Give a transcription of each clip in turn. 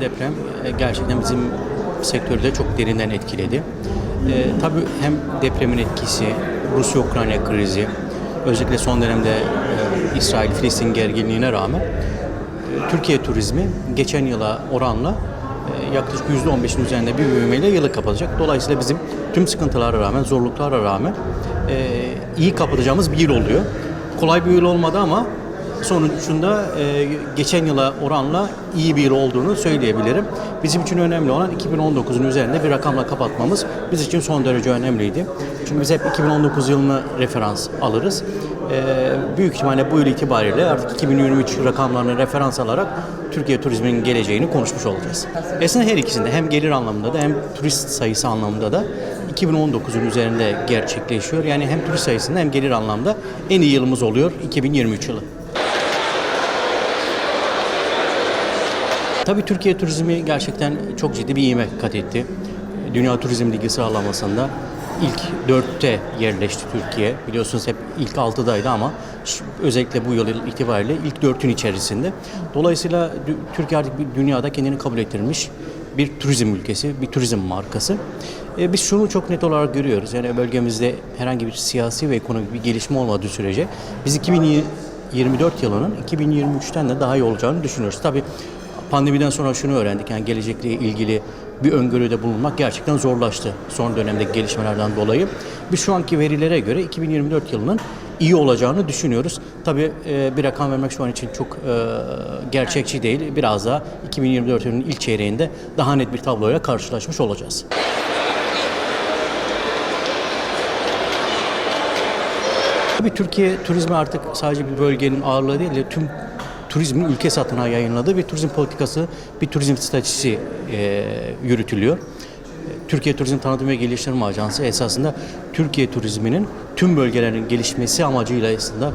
Deprem e, gerçekten bizim sektörü de çok derinden etkiledi. E, tabii hem depremin etkisi, Rusya-Ukrayna krizi, özellikle son dönemde e, İsrail-Filistin gerginliğine rağmen e, Türkiye turizmi geçen yıla oranla e, yaklaşık %15'in üzerinde bir büyümeyle yılı kapatacak. Dolayısıyla bizim tüm sıkıntılara rağmen, zorluklara rağmen e, iyi kapatacağımız bir yıl oluyor. Kolay bir yıl olmadı ama sonucunda e, geçen yıla oranla iyi bir yıl olduğunu söyleyebilirim. Bizim için önemli olan 2019'un üzerinde bir rakamla kapatmamız biz için son derece önemliydi. Çünkü biz hep 2019 yılını referans alırız. E, büyük ihtimalle bu yıl itibariyle artık 2023 rakamlarını referans alarak Türkiye turizminin geleceğini konuşmuş olacağız. Aslında her ikisinde hem gelir anlamında da hem turist sayısı anlamında da 2019'un üzerinde gerçekleşiyor. Yani hem turist sayısında hem gelir anlamda en iyi yılımız oluyor 2023 yılı. Tabii Türkiye turizmi gerçekten çok ciddi bir ivme kat etti. Dünya Turizm Ligi sıralamasında ilk dörtte yerleşti Türkiye. Biliyorsunuz hep ilk altıdaydı ama özellikle bu yıl itibariyle ilk dörtün içerisinde. Dolayısıyla Türkiye artık bir dünyada kendini kabul ettirmiş bir turizm ülkesi, bir turizm markası. E, biz şunu çok net olarak görüyoruz. Yani bölgemizde herhangi bir siyasi ve ekonomik bir gelişme olmadığı sürece biz 2024 yılının 2023'ten de daha iyi olacağını düşünüyoruz. Tabii Pandemiden sonra şunu öğrendik. Yani gelecekle ilgili bir öngörüde bulunmak gerçekten zorlaştı son dönemdeki gelişmelerden dolayı. Biz şu anki verilere göre 2024 yılının iyi olacağını düşünüyoruz. Tabii e, bir rakam vermek şu an için çok e, gerçekçi değil. Biraz daha 2024 yılının ilk çeyreğinde daha net bir tabloyla karşılaşmış olacağız. Tabii Türkiye turizmi artık sadece bir bölgenin ağırlığı değil de tüm turizmin ülke satına yayınladığı bir turizm politikası, bir turizm stratejisi e, yürütülüyor. Türkiye Turizm Tanıtım ve Geliştirme Ajansı esasında Türkiye turizminin tüm bölgelerin gelişmesi amacıyla aslında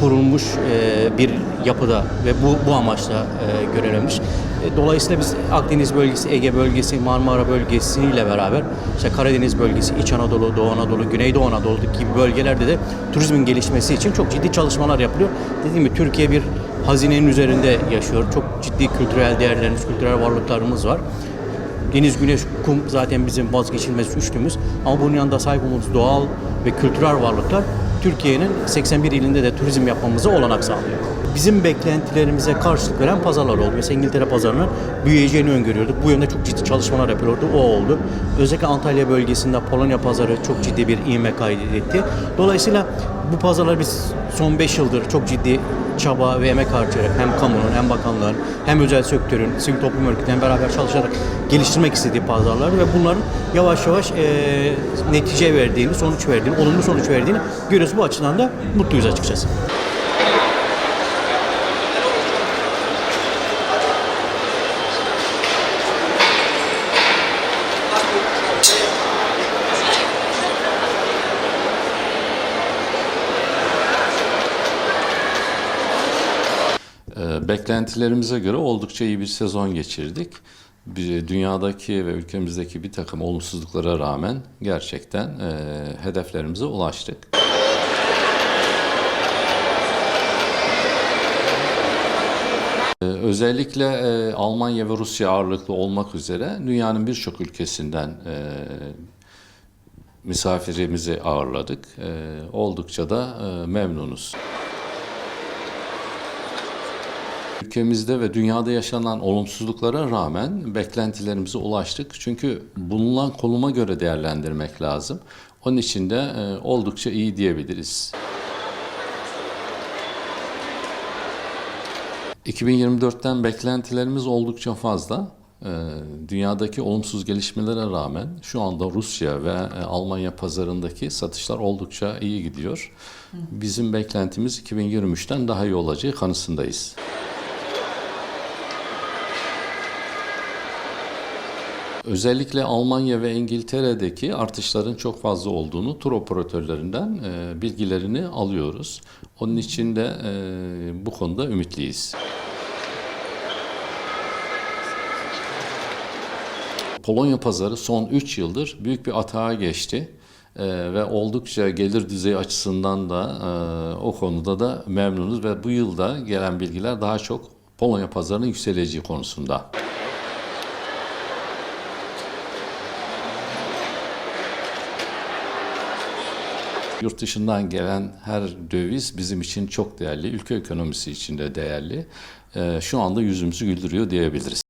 kurulmuş e, bir yapıda ve bu, bu amaçla e, görevlenmiş. E, Dolayısıyla biz Akdeniz bölgesi, Ege bölgesi, Marmara bölgesi ile beraber işte Karadeniz bölgesi, İç Anadolu, Doğu Anadolu, Güneydoğu Anadolu gibi bölgelerde de turizmin gelişmesi için çok ciddi çalışmalar yapılıyor. Dediğim gibi Türkiye bir hazinenin üzerinde yaşıyor. Çok ciddi kültürel değerlerimiz, kültürel varlıklarımız var. Deniz, güneş, kum zaten bizim vazgeçilmez üçlümüz. Ama bunun yanında olduğumuz doğal ve kültürel varlıklar Türkiye'nin 81 ilinde de turizm yapmamıza olanak sağlıyor. Bizim beklentilerimize karşılık veren pazarlar oldu. Mesela İngiltere pazarının büyüyeceğini öngörüyorduk. Bu yönde çok ciddi çalışmalar yapılıyordu. O oldu. Özellikle Antalya bölgesinde Polonya pazarı çok ciddi bir ivme kaydetti. Dolayısıyla bu pazarlar biz son 5 yıldır çok ciddi çaba ve emek harcayarak hem kamunun hem bakanlığın hem özel sektörün, sivil toplum örgütlerinin beraber çalışarak geliştirmek istediği pazarlar ve bunların yavaş yavaş eee, netice verdiğini, sonuç verdiğini, olumlu sonuç verdiğini görüyoruz. Bu açıdan da mutluyuz açıkçası. Beklentilerimize göre oldukça iyi bir sezon geçirdik. Bir, dünyadaki ve ülkemizdeki bir takım olumsuzluklara rağmen gerçekten e, hedeflerimize ulaştık. Ee, Özellikle e, Almanya ve Rusya ağırlıklı olmak üzere dünyanın birçok ülkesinden e, misafirimizi ağırladık. E, oldukça da e, memnunuz. Ülkemizde ve dünyada yaşanan olumsuzluklara rağmen beklentilerimize ulaştık. Çünkü bulunan konuma göre değerlendirmek lazım. Onun için de e, oldukça iyi diyebiliriz. 2024'ten beklentilerimiz oldukça fazla. Ee, Dünyadaki olumsuz gelişmelere rağmen şu anda Rusya ve e, Almanya pazarındaki satışlar oldukça iyi gidiyor. Bizim beklentimiz 2023'ten daha iyi olacağı kanısındayız. Özellikle Almanya ve İngiltere'deki artışların çok fazla olduğunu tur operatörlerinden e, bilgilerini alıyoruz. Onun için de e, bu konuda ümitliyiz. Polonya pazarı son 3 yıldır büyük bir atağa geçti. Ee, ve oldukça gelir düzeyi açısından da e, o konuda da memnunuz ve bu yılda gelen bilgiler daha çok Polonya pazarının yükseleceği konusunda. Yurt dışından gelen her döviz bizim için çok değerli, ülke ekonomisi için de değerli. Ee, Şu anda yüzümüzü güldürüyor diyebiliriz.